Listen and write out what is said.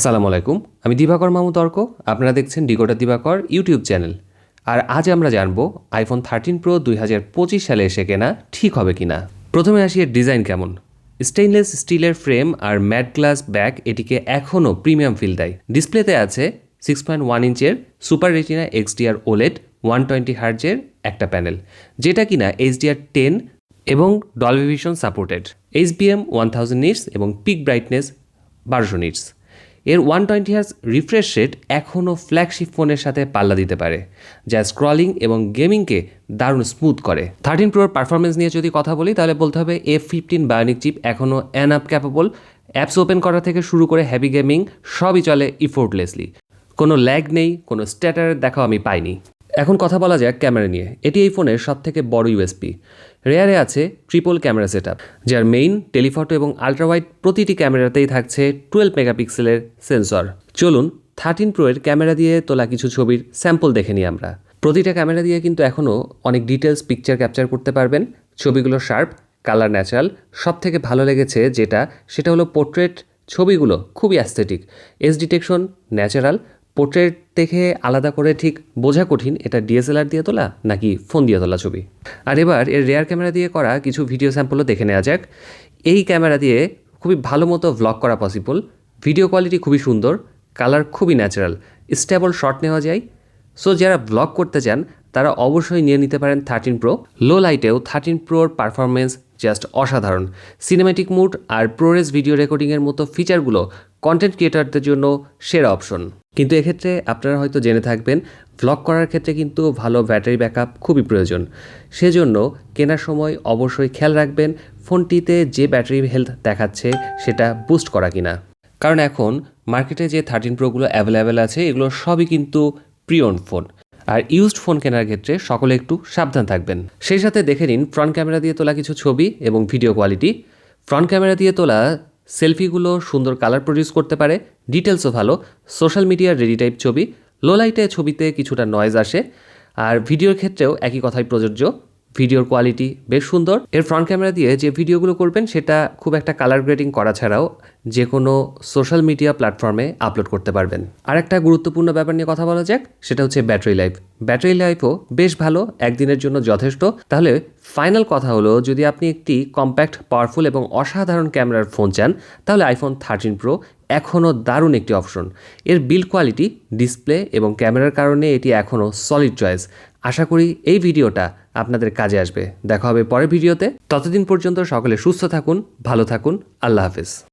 আসসালামু আলাইকুম। আমি দিবাকর মামু তর্ক আপনারা দেখছেন ডিগোটা দিবাকর ইউটিউব চ্যানেল। আর আজ আমরা জানব আইফোন থার্টিন প্রো দুই হাজার পঁচিশ সালে এসে কেনা ঠিক হবে কিনা। প্রথমে আসি এর ডিজাইন কেমন। স্টেইনলেস স্টিলের ফ্রেম আর ম্যাট গ্লাস ব্যাক এটিকে এখনও প্রিমিয়াম ফিল দেয়। ডিসপ্লেতে আছে six point one ইঞ্চের super retina XDR OLED one twenty হার্জের একটা প্যানেল যেটা কিনা এইচডিআর টেন এবং Dolby vision supported HBM one thousand nits এবং পিক ব্রাইটনেস বারোশো নিটস এর one twenty hertz refresh rate এখনও ফ্ল্যাগশিপ ফোনের সাথে পাল্লা দিতে পারে, যা স্ক্রলিং এবং গেমিংকে দারুণ স্মুথ করে। থার্টিন প্রোর পারফরমেন্স নিয়ে যদি কথা বলি, তাহলে বলতে হবে এফ ফিফটিন বায়োনিক চিপ এখনও an up capable. Apps open করা থেকে শুরু করে হ্যাভি গেমিং, সবই চলে ইফোর্টলেসলি কোনো ল্যাগ নেই, কোনো স্ট্যাটারের দেখাও আমি পাইনি। এখন কথা বলা যাক ক্যামেরা নিয়ে। এটি এই ফোনের সবথেকে বড় ইউএসপি। রেয়ারে আছে ট্রিপল ক্যামেরা সেট যার মেইন টেলিফটো এবং আলট্রাওয়াইড প্রতিটি ক্যামেরাতেই থাকছে টুয়েলভ মেগাপিক্সেলের সেন্সর চলুন থার্টিন প্রো এর ক্যামেরা দিয়ে তোলা কিছু ছবির স্যাম্পল দেখে নিই আমরা। প্রতিটা ক্যামেরা দিয়ে কিন্তু এখনও অনেক ডিটেলস পিকচার ক্যাপচার করতে পারবেন। ছবিগুলো শার্প কালার ন্যাচারাল সব থেকে ভালো লেগেছে যেটা, সেটা হলো পোর্ট্রেট ছবিগুলো, খুবই aesthetic edge detection natural portrait দেখে আলাদা করে ঠিক বোঝা কঠিন এটা ডিএসএলআর দিয়ে তোলা নাকি ফোন দিয়ে তোলা ছবি? আর এবার এর রেয়ার ক্যামেরা দিয়ে করা কিছু ভিডিও স্যাম্পলও দেখে নেওয়া যাক। এই ক্যামেরা দিয়ে খুবই ভালো মতো ভ্লগ করা পসিবল ভিডিও কোয়ালিটি খুবই সুন্দর কালার খুবই ন্যাচারাল স্টেবল শট নেওয়া যায়। সো যারা ব্লগ করতে চান, তারা অবশ্যই নিয়ে নিতে পারেন থার্টিন প্রো লো লাইটেও থার্টিন প্রোর পারফরমেন্স জাস্ট অসাধারণ। সিনেমেটিক মুড আর প্রোরেস ভিডিও রেকর্ডিংয়ের মতো ফিচারগুলো কন্টেন্ট ক্রিয়েটারদের জন্য সেরা অপশন কিন্তু এক্ষেত্রে আপনারা হয়তো জেনে থাকবেন ভ্লগ করার ক্ষেত্রে কিন্তু ভালো ব্যাটারি ব্যাকআপ খুবই প্রয়োজন। সেজন্য কেনার সময় অবশ্যই খেয়াল রাখবেন ফোনটিতে যে ব্যাটারি হেলথ দেখাচ্ছে সেটা বুস্ট করা কিনা। কারণ এখন মার্কেটে যে থার্টিন প্রোগুলো অ্যাভেলেবেল আছে, এগুলো সবই কিন্তু প্রিয়ন ফোন আর ইউজড ফোন কেনার ক্ষেত্রে সকলে একটু সাবধান থাকবেন। সেই সাথে দেখে নিন ফ্রন্ট ক্যামেরা দিয়ে তোলা কিছু ছবি এবং ভিডিও কোয়ালিটি ফ্রন্ট ক্যামেরা দিয়ে তোলা সেলফিগুলো সুন্দর কালার প্রডিউস করতে পারে ডিটেলসও ভালো, সোশ্যাল মিডিয়ার রেডি টাইপ ছবি লোলাইটে ছবিতে কিছুটা নয়েজ আসে, আর ভিডিওর ক্ষেত্রেও একই কথাই প্রযোজ্য ভিডিওর কোয়ালিটি বেশ সুন্দর। এর ফ্রন্ট ক্যামেরা দিয়ে যে ভিডিওগুলো করবেন, সেটা খুব একটা কালার গ্রেডিং করা ছাড়াও যে কোনো সোশ্যাল মিডিয়া প্ল্যাটফর্মে আপলোড করতে পারবেন। আর একটা গুরুত্বপূর্ণ ব্যাপার নিয়ে কথা বলা যাক, সেটা হচ্ছে ব্যাটারি লাইফ ব্যাটারি লাইফও বেশ ভালো, একদিনের জন্য যথেষ্ট। তাহলে ফাইনাল কথা হলো, যদি আপনি একটি কম্প্যাক্ট পাওয়ারফুল এবং অসাধারণ ক্যামেরার ফোন চান, তাহলে আইফোন থার্টিন প্রো এখনও দারুণ একটি অপশন এর বিল্ড কোয়ালিটি ডিসপ্লে এবং ক্যামেরার কারণে এটি এখনও সলিড চয়েস আশা করি এই ভিডিওটা আপনাদের কাজে আসবে। দেখা হবে পরের ভিডিওতে। ততদিন পর্যন্ত সকলে সুস্থ থাকুন, ভালো থাকুন। আল্লাহ হাফিজ।